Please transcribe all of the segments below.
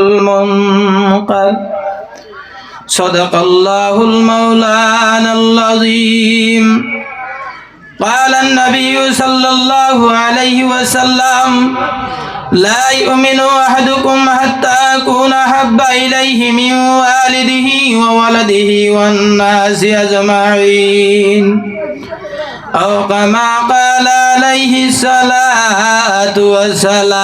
المنقذ صدق الله المولانا العظيم. قال النبي صلى الله عليه وسلم لا يؤمن أحدكم حتى أكون أحب إليه من والده وولده والناس أجمعين. أو كما قال عليه الصلاة والسلام.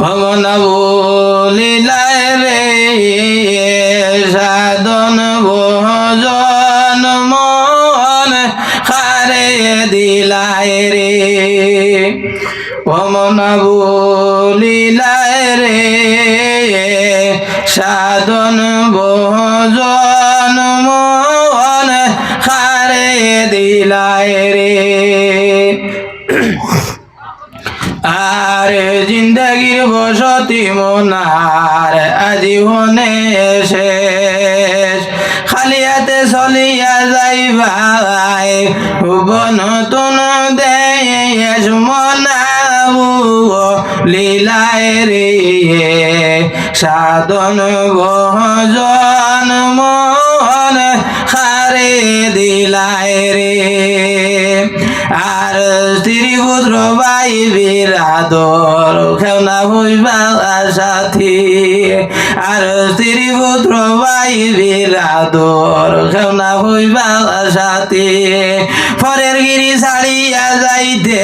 ভবন বলিলাই রে সাধন ভজন মন খারে দিলাই রে। ভমন বলিলাই রে সাধন ভজন জিন্দগির বসতি মনার আজীবনে শেষ। খালি হাতে চলিয়া যাইবাই নতুন দেশ মনাবু লীলায় সাধন ভজন মন খারে দিলায় রে। আর স্ত্রী পুত্র ভাই বিরাদর খেলনা হইবা সাথী। আর স্ত্রী পুত্র ভাই বিরাদর খেলনা হইবা সাথী। পরের গিরি ছাড়িয়া যাইতে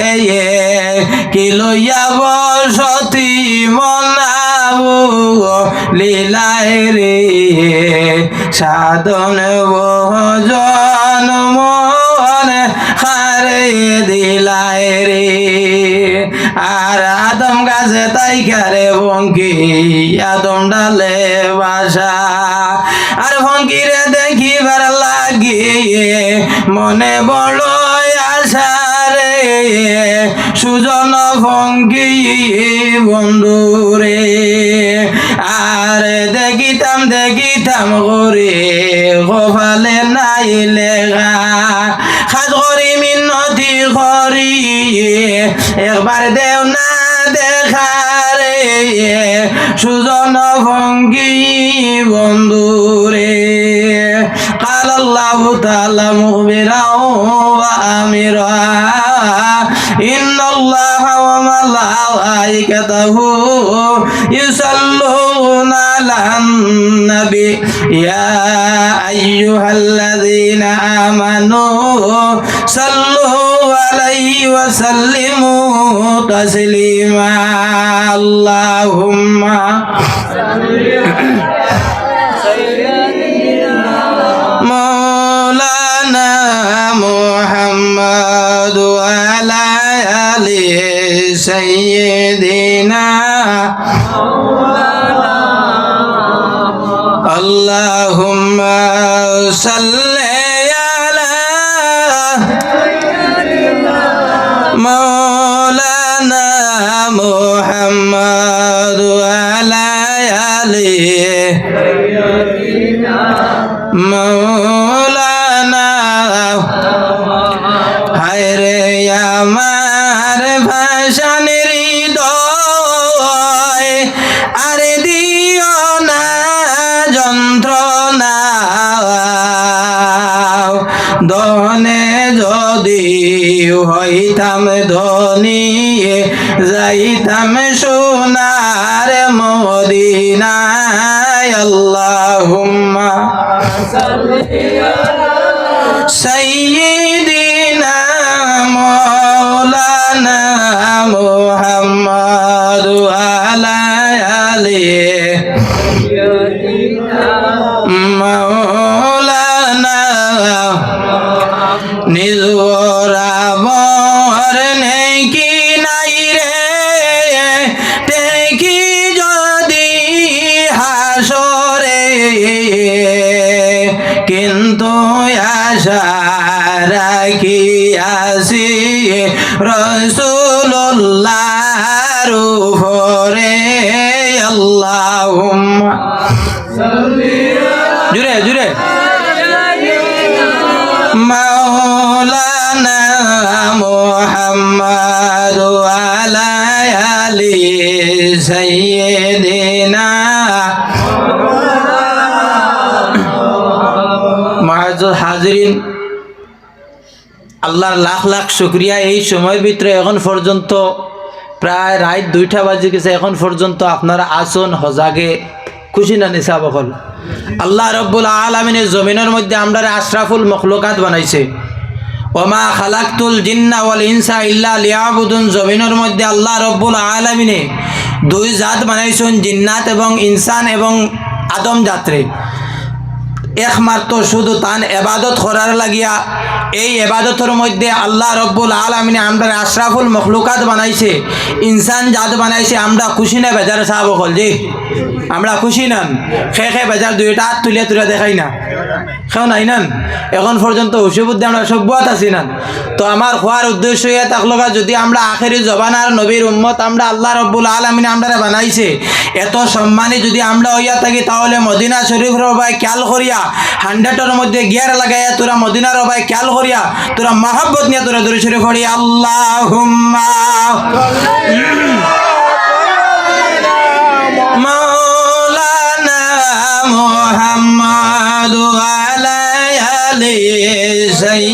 কি লইয়া বসতি মনাবু লীলায় রে। সাধন ভজন বন্ধুরে, আর দেখিতাম দেখিতাম করে কপালে নাই লেখা খাজ করি মিনতি করি, একবার দেও না দেখা রে সুজন ভঙ্গি বন্ধুরে। কাল আল্লাহ তালা মুবিরাও وملائكته يصلون على النبي. يا أيها الذين آمنوا صلوا عليه وسلموا تسليما. اللهم مولانا محمد وعلى آل سيدنا اللهم صل سيدنا مولانا محمد وعلى آله مولانا نزوه রসুল্লাহর উপরে আল্লাহুম্মা। জুড়ে জুড়ে। মাওলানা মুহাম্মদ ওয়ালা আলি সাইয়্যিদিনা। মহাজুর আল্লাহর লাখ লাখ শুক্রিয়া এই সময়ের ভিতরে এখন পর্যন্ত প্রায় রাত দুইটা বাজে গেছে, এখন পর্যন্ত আপনারা আসুন হজাগে। খুশি না নিসা বকল? আল্লাহ রব্বুল আলমিনের জমিনের মধ্যে আমরা আশরাফুল মখলুকাত বানাইছে। ওমা খালাক্তুল জিন্না ওয়াল ইনসা ইল্লা লিয়াবুদুন, জমিনের মধ্যে আল্লাহ রব্বুল আলমিনে দুই জাত বানাইছেন, জিন্নাত এবং ইনসান এবং আদম জাত্রে। একমাত্র শুধু তান এবাদত করার লাগিয়া এই এবাদতের মধ্যে আল্লাহ রব্বুল আলমিনে আমরা আশরাফুল মখলুকাত বানাইছে, ইনসান জাত বানাইছে, আমরা খুশি না বেজার সাহাব হল জি? আমরা খুশি নান খে খে বেজার দুইটা তুলে তুলে দেখাই না। খেও নাই নান। এখন পর্যন্ত হুসিবুদ্ধি আমরা সভ্যত আছি নান। তো আমার খোয়ার উদ্দেশ্য ইয়ে থাকল যদি আমরা আখেরি জবানার নবীর উম্মত আমরা আল্লাহ রব্বুল আলমিনে আমরা বানাইছে, এত সম্মানী যদি আমরা হইয়া থাকি, তাহলে মদিনা শরীফ রবাই খেয়াল করিয়া হান্ড্রেডের মধ্যে গিয়ার লাগাইয়া তোরা মদিনার রবাই খেয়াল করিয়া, তোরা মহাব্বত নিয়ে তোরা দূরে শরীফ করি আল্লাহ aí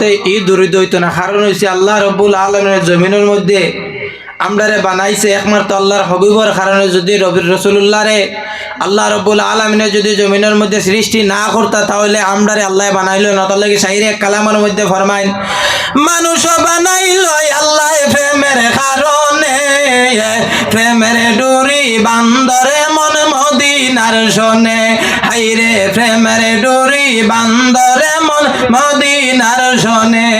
মহব্বতে ই দরিদ্র না। কারণ হয়েছে আল্লাহ রব্বুল আলমের জমিনের মধ্যে আমরারে বানাইছে একমাত্র আল্লাহর হবিবর। কারণে যদি রবির রসুল্লাহ রে আল্লাহ রব্বুল আলমিনে যদি জমিনের মধ্যে সৃষ্টি না করতা, তাহলে আমরারে আল্লাহ বানাইল না। তাহলে কি সাইরে কালামের মধ্যে ফরমাইন মানুষ বানাইল আল্লাহ প্রেমের কারণে, প্রেমের ডুরি বান্দরে মন মদিনার শোনে। হাইরে প্রেমের ডুরি বান্দরে মদিনার শোনে।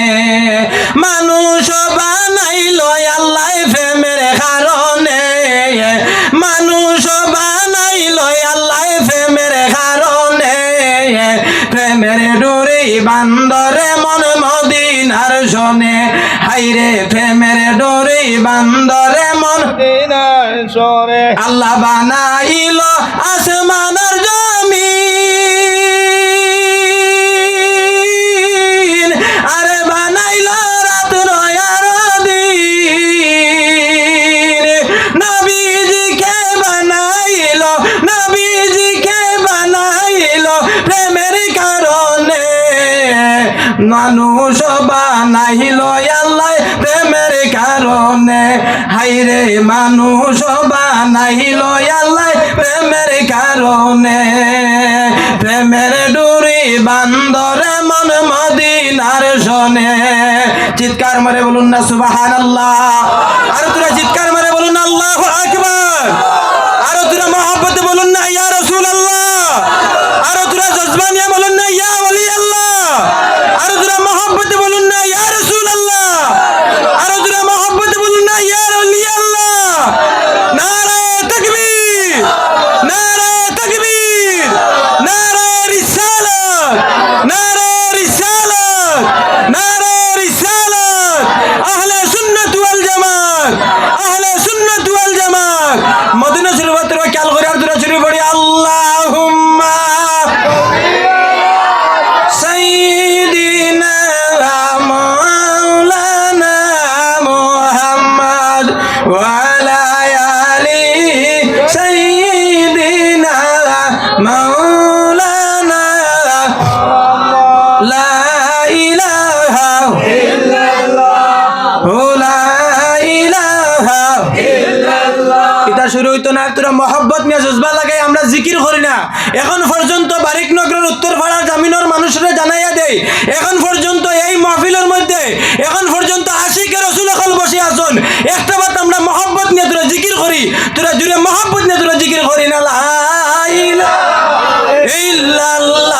মানুষ বানাইল আল্লাহ প্রেমের কারণে। মানুষ বানাইল আল্লাহ প্রেমের কারণে। প্রেমের ডুরি বান্দরে মন মদিনার শোনে। হাইরে প্রেমের ডুরি বান্দরে মন আল্লাহ বানাইল আসমানের জমিন মানুষ বানাইল আল্লাহ প্রেমের কারণে। হাইরে, মানুষ বানাইল আল্লাহ প্রেমের কারণে। প্রেমের ডুরি বান্দরে মন মদিনার শোনে চিৎকার মারে বলুন না সুবাহান আল্লাহ আর তোরা চিৎকার মারে বলুন আল্লাহ আকবার। আরও তোরা মহাব্বতে বলুন না, ইয়া রসুল আল্লাহ আরও তোরা জজবানিয়া বলুন তোর হইতো না, তোরা মহব্বত নিয়ে জজবা লাগাই, আমরা জিকির করি না। এখন পর্যন্ত বারিক নগরের উত্তর পাড়ার জামিনের মানুষরা জানাইয়া দেয় এখন পর্যন্ত এই মহফিলের মধ্যে, এখন পর্যন্ত আশিকে রসুল এখন বসে আসুন একটা বার আমরা মহব্বত নিয়ে তোরা জিকির করি, তোরা জুড়ে মহব্বত নিয়ে তোরা জিকির করি না। ইল্লাল্লাহ।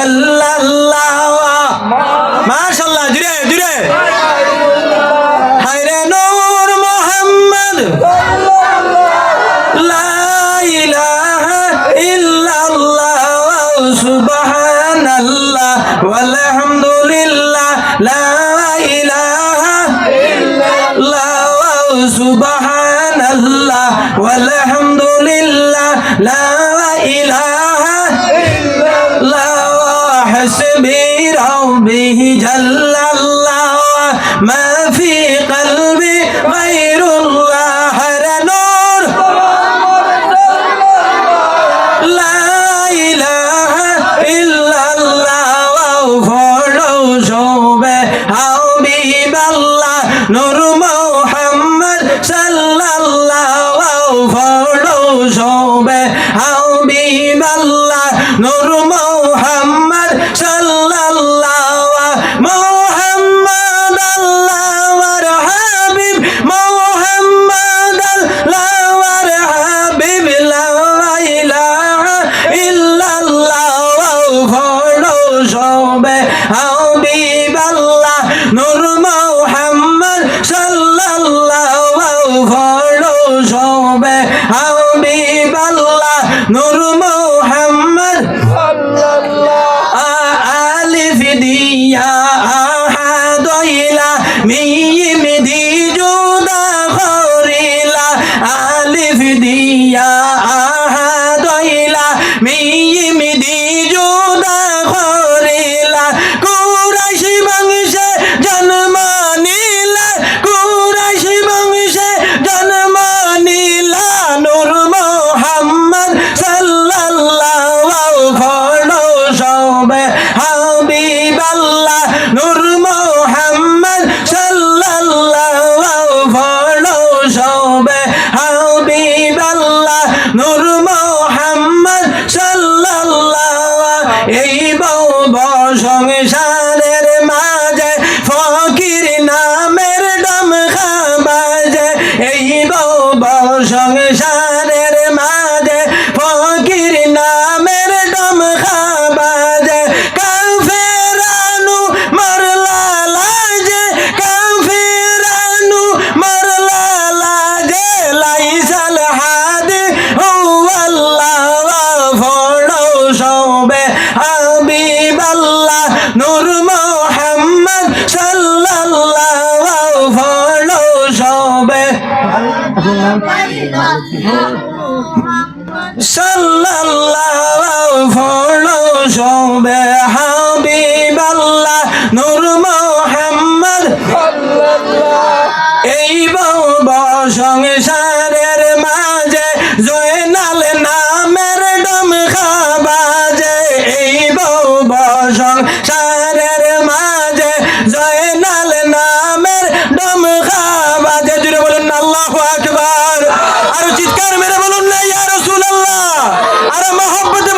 সাল্লাল্লাহু। মাশাআল্লাহ জুরে জুরে হায়রে নূর মুহাম্মদ। লা ইলাহা ইল্লাল্লাহ সুবহানাল্লাহ ওয়াল হামদুলিল্লাহ লা ইলাহা ইল্লাল্লাহ সুবহানাল্লাহ ওয়াল হামদুলিল্লাহ লা ইলাহা भी रहो भी झल्ला querido. আর